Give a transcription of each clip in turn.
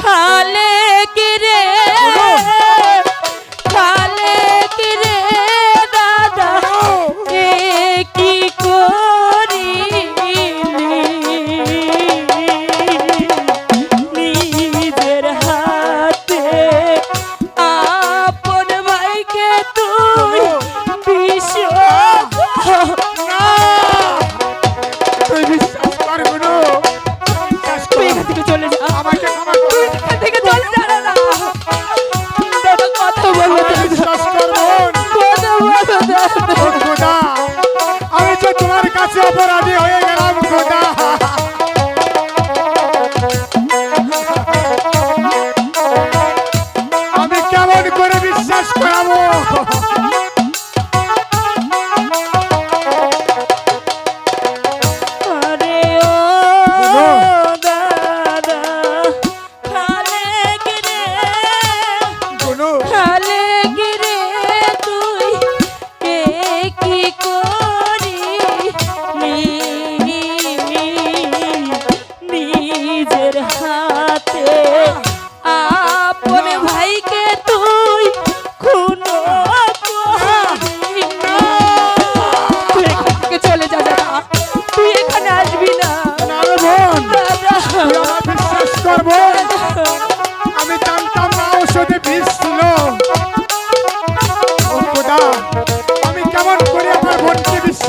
খালে কিরে? for our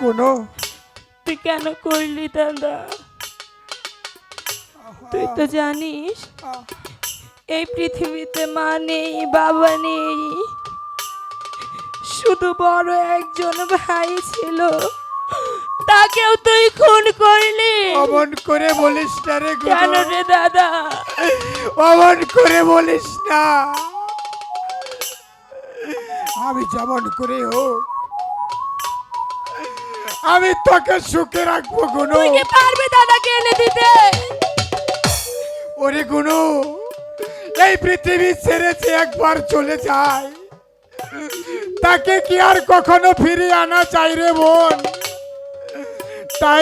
কোনো। তুই কেন করলি দাদা? তুই তো জানিস এই পৃথিবীতে মা নেই বাবা নেই। শুধু বড় একজন ভাই ছিল। তাকেও তুই খুন করলি। অমন করে বলিস না রে কেন রে দাদা? অমন করে বলিস না। আমি যেমন করে হোক আমি তোকে সুখে রাখব গুনু। তুই পারবে দাদাকে এনে দিতে? ওরে গুনু এই পৃথিবী ছেড়ে যে একবার চলে যায় তাকে কি আর কখনো ফিরিয়ে আনা চাই রে বোন? তাই